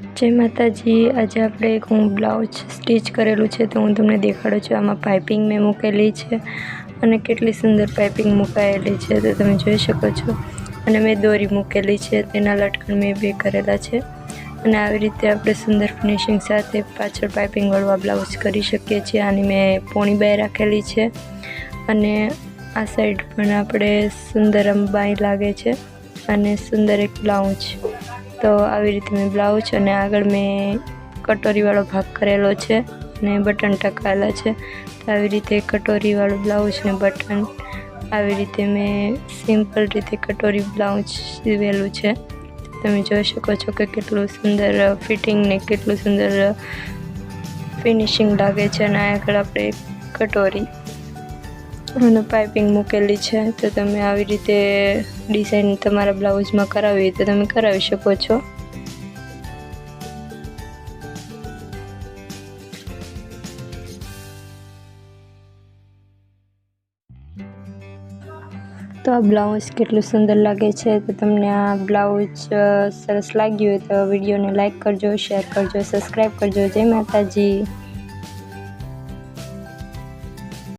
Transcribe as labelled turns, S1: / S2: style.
S1: જય માતાજી. આજે આપણે એક હું બ્લાઉઝ સ્ટિચ કરેલું છે તો હું તમને દેખાડું છું. આમાં પાઇપિંગ મેં મૂકેલી છે અને કેટલી સુંદર પાઇપિંગ મુકાયેલી છે તો તમે જોઈ શકો છો. અને મેં દોરી મૂકેલી છે. તેના લટકણ મેં બે કરેલા છે. અને આવી રીતે આપણે સુંદર ફિનિશિંગ સાથે પાછળ પાઇપિંગવાળું આ બ્લાઉઝ કરી શકીએ છીએ. આની મેં પોણી બાય રાખેલી છે. અને આ સાઈડ પણ આપણે સુંદર અંબાઈ લાગે છે અને સુંદર એક બ્લાઉઝ તો આવી રીતે મેં બ્લાઉઝ અને આગળ મેં કટોરીવાળો ભાગ કરેલો છે અને બટન ટકાયેલા છે. તો આવી રીતે કટોરીવાળું બ્લાઉઝ ને બટન, આવી રીતે મેં સિમ્પલ રીતે કટોરી બ્લાઉઝ સીવેલું છે. તમે જોઈ શકો છો કે કેટલું સુંદર ફિટિંગ ને કેટલું સુંદર ફિનિશિંગ લાગે છે અને આગળ આપણે કટોરી અને પાઇપિંગ મૂકેલી છે, તો તમે આવી રીતે ડિઝાઇન તમારા બ્લાઉઝમાં કરાવી તો તમે કરાવી શકો છો. તો આ બ્લાઉઝ કેટલું સુંદર લાગે છે, તો તમને આ બ્લાઉઝ સરસ લાગ્યું હોય તો વિડીયોને લાઇક કરજો, શેર કરજો, સબસ્ક્રાઈબ કરજો. જય માતાજી.